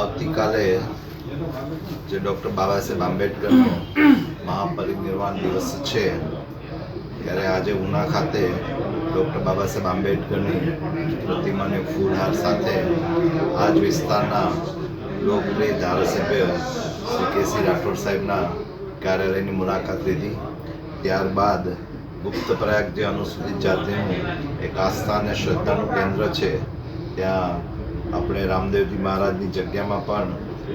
આવતીકાલે જે ડૉક્ટર બાબા સાહેબ આંબેડકરનો મહાપરિનિર્વાણ દિવસ છે, ત્યારે આજે ઉના ખાતે ડૉક્ટર બાબા સાહેબ આંબેડકરની પ્રતિમાને ફૂલહાર સાથે આજ વિસ્તારના લોકપ્રિય ધારાસભ્ય શ્રી કેસી રાઠોડ સાહેબના કાર્યાલયની મુલાકાત લીધી. ત્યારબાદ ગુપ્ત પ્રયાગ જે અનુસૂચિત જાતિનું એક આસ્થા અને શ્રદ્ધાનું કેન્દ્ર છે, ત્યાં આપણે રામદેવજી મહારાજની જગ્યામાં પણ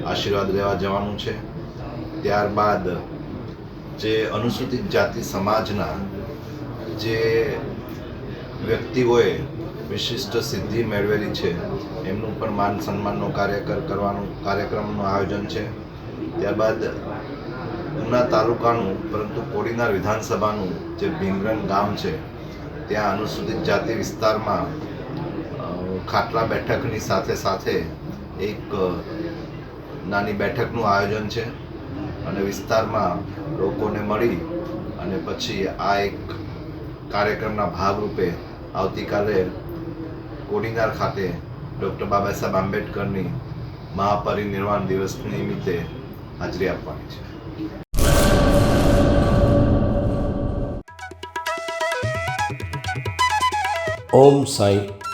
આશીર્વાદ લેવા જવાનું છે. ત્યારબાદ જે અનુસૂચિત જાતિ સમાજના જે વ્યક્તિઓએ વિશિષ્ટ સિદ્ધિ મેળવેલી છે, એમનું પણ માન સન્માનનો કાર્યકર કરવાનું, કાર્યક્રમનું આયોજન છે. ત્યારબાદ ઉના તાલુકાનું, પરંતુ કોડીનાર વિધાનસભાનું જે ભીમરન ગામ છે, ત્યાં અનુસૂચિત જાતિ વિસ્તારમાં ખાટલા બેઠકની સાથે સાથે એક નાની બેઠકનું આયોજન છે અને વિસ્તારમાં લોકોને મળી અને પછી આ એક કાર્યક્રમના ભાગરૂપે આવતીકાલે કોડીનાર ખાતે ડૉક્ટર બાબા સાહેબ આંબેડકરની મહાપરિનિર્વાણ દિવસ નિમિત્તે હાજરી આપવાની છે. ઓમ સાંઈ